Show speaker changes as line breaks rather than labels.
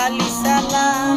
কালি সালাম